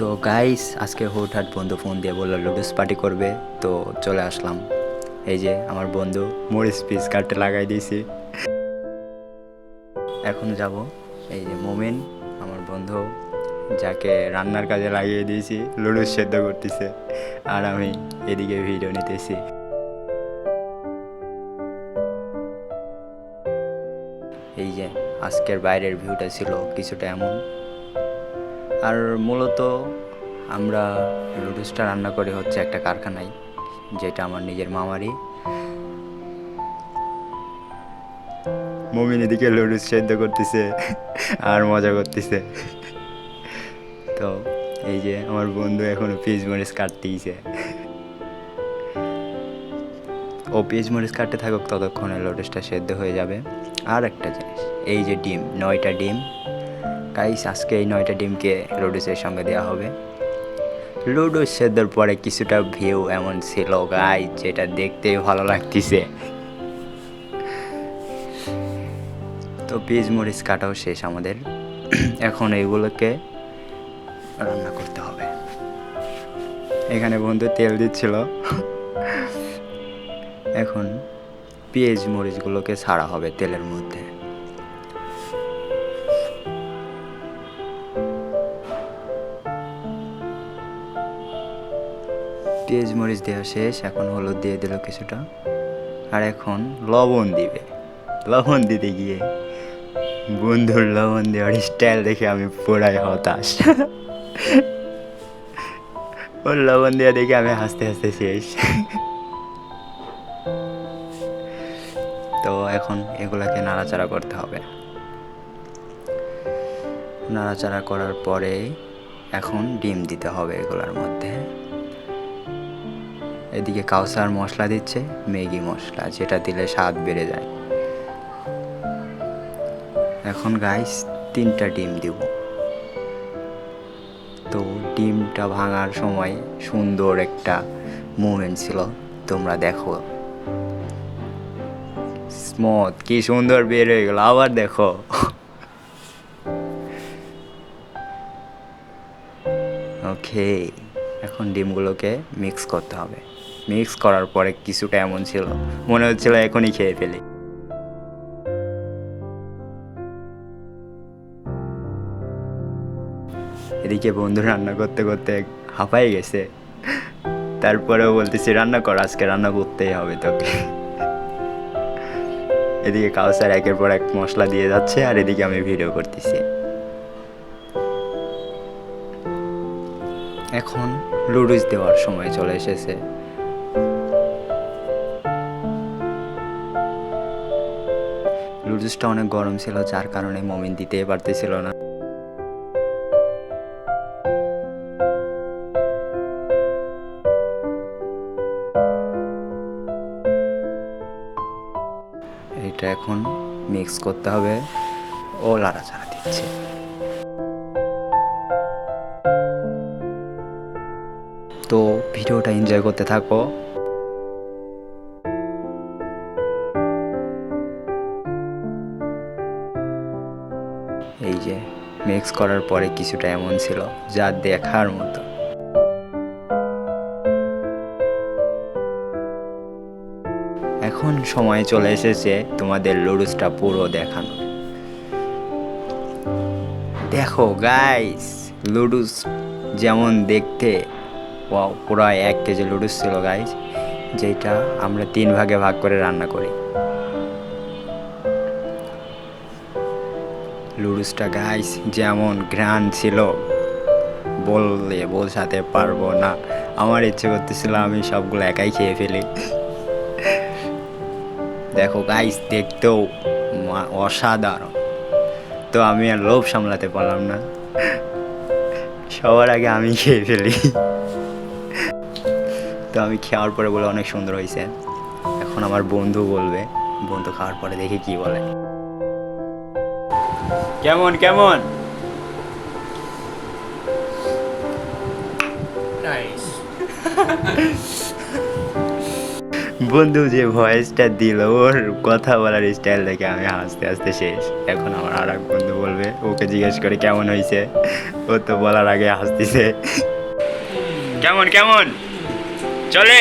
তো গাইস আজকে হুটহাট বন্ধু ফোন দিয়ে বলল লুডুস পার্টি করবে, তো চলে আসলাম। এই যে আমার বন্ধু মরিচ পিস কাটতে লাগাই দিয়েছি। এখন যাব, এই যে মোমেন, আমার বন্ধু, যাকে রান্নার কাজে লাগিয়ে দিয়েছি লুডুস সেদ্ধ করতেছে, আর আমি এদিকে ভিডিও নিতেছি। এই যে আজকের বাইরের ভিউটা ছিল কিছুটা এমন। আর মূলত আমরা লুডুসটা রান্না করে হচ্ছে একটা কারখানায় যেটা আমার নিজের মামারই। মমিন এদিকে লুডুস সেদ্ধ করতেছে আর মজা করতেছে। তো এই যে আমার বন্ধু এখনও পিস মরিচ কাটতেইছে ও পিস মরিচ কাটতে থাকুক ততক্ষণে লুডুসটা সেদ্ধ হয়ে যাবে। আর একটা জিনিস এই যে ডিম নয়টা ডিম গাইস, আজকে এই নয়টা ডিমকে লুডুসের সঙ্গে দেওয়া হবে। লুডুস সেদ্ধর পরে কিছুটা ভিউ এমন ছিল গাই যেটা দেখতেই ভালো লাগতেছে। তো পিস মরিচ কাটাও শেষ আমাদের। এখন এইগুলোকে রান্না করতে হবে। এখানে বন্ধু তেল দিচ্ছিল। এখন পেঁয়াজ মরিচগুলোকে ছাড়া হবে তেলের মধ্যে। পেঁয়াজ মরিচ দেওয়া শেষ, এখন হলুদ দিয়ে দিল কিছুটা। আর এখন লবণ দিবে। লবণ দিতে গিয়ে বন্ধুর লবণ দেওয়ার স্টাইল দেখে আমি পুরাই হতাশ। ওর লবণ দেওয়া দেখে আমি হাসতে হাসতে শেষ। তো এখন এগুলাকে নাড়াচাড়া করতে হবে। নাড়াচাড়া করার পরে এখন ডিম দিতে হবে এগুলোর মধ্যে। এদিকে কাউসার মশলা দিচ্ছে, ম্যাগি মশলা, যেটা দিলে স্বাদ বেড়ে যায়। এখন গাইস তিনটা ডিম দিব। তো ডিমটা ভাঙার সময় সুন্দর একটা মুভমেন্ট ছিল, তোমরা দেখো। স্মুথ কি সুন্দর বের হয়ে গেল, আবার দেখো। ওকে এখন ডিমগুলোকে মিক্স করতে হবে। মিক্স করার পরে কিছুটা এমন ছিল, মনে হচ্ছিল এখনই খেয়ে ফেলি। এদিকে বন্ধু রান্না করতে করতে হাঁপাই গেছে। তারপরেও বলতেছি, রান্না কর, আজকে রান্না করতেই হবে তোকে। এদিকে কাউসার একের পর এক মশলা দিয়ে যাচ্ছে, আর এদিকে আমি ভিডিও করতেছি। এখন লুডুস দেওয়ার সময় চলে এসেছে। লুডুসটা অনেক গরম ছিল, যার কারণে মমিন দিতেই পারতেছিল না। এটা এখন মিক্স করতে হবে। ও লাড়াচাড়া দিচ্ছে। তো ভিডিওটা এনজয় করতে থাকো। এই যে মিক্স করার পরে কিছুটা এমন ছিল, যা দেখার মতো। এখন সময় চলে এসেছে তোমাদের লুডুসটা পুরো দেখানো দেখো গাইস লুডুস যেমন দেখতে ওয়াও পুরো এক কেজি লুডুস ছিল গাইস যেটা আমরা তিন ভাগে ভাগ করে রান্না করি। লুডুসটা গাইস যেমন ঘ্রাণ ছিল। বললে বোঝাতে পারব না। আমার ইচ্ছে করতেছিল আমি সবগুলো একাই খেয়ে ফেলি। দেখো গাইস দেখতেও অসাধারণ। তো আমি আর লোভ সামলাতে পারলাম না। সবার আগে আমি খেয়ে ফেলি। তো আমি খাওয়ার পরে বলে অনেক সুন্দর হয়েছে এখন আমার বন্ধু বলবে, বন্ধু খাওয়ার পরে দেখি কি বলে। কেমন কেমন? বন্ধু যে ভয়েসটা দিল ওর কথা বলার স্টাইল দেখে আমি হাসতে হাসতে শেষ। এখন আমার আর এক বন্ধু বলবে ওকে জিজ্ঞেস করে কেমন হয়েছে ও তো বলার আগে হাসতেছে। কেমন কেমন? চলে।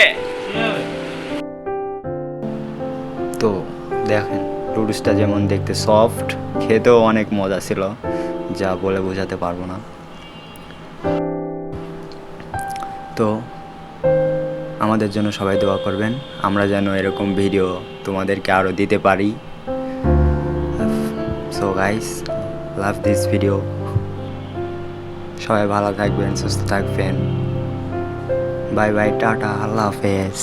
তো দেখেন লুডুসটা যেমন দেখতে সফট খেতেও অনেক মজা ছিল, যা বলে বোঝাতে পারব না। তো, আমাদের জন্য সবাই দোয়া করবেন, আমরা যেন এরকম ভিডিও তোমাদেরকে আরও দিতে পারি। So guys love this video সবাই ভালো থাকবেন, সুস্থ থাকবেন। বাই বাই টাটা, আল্লাহ হাফেজ।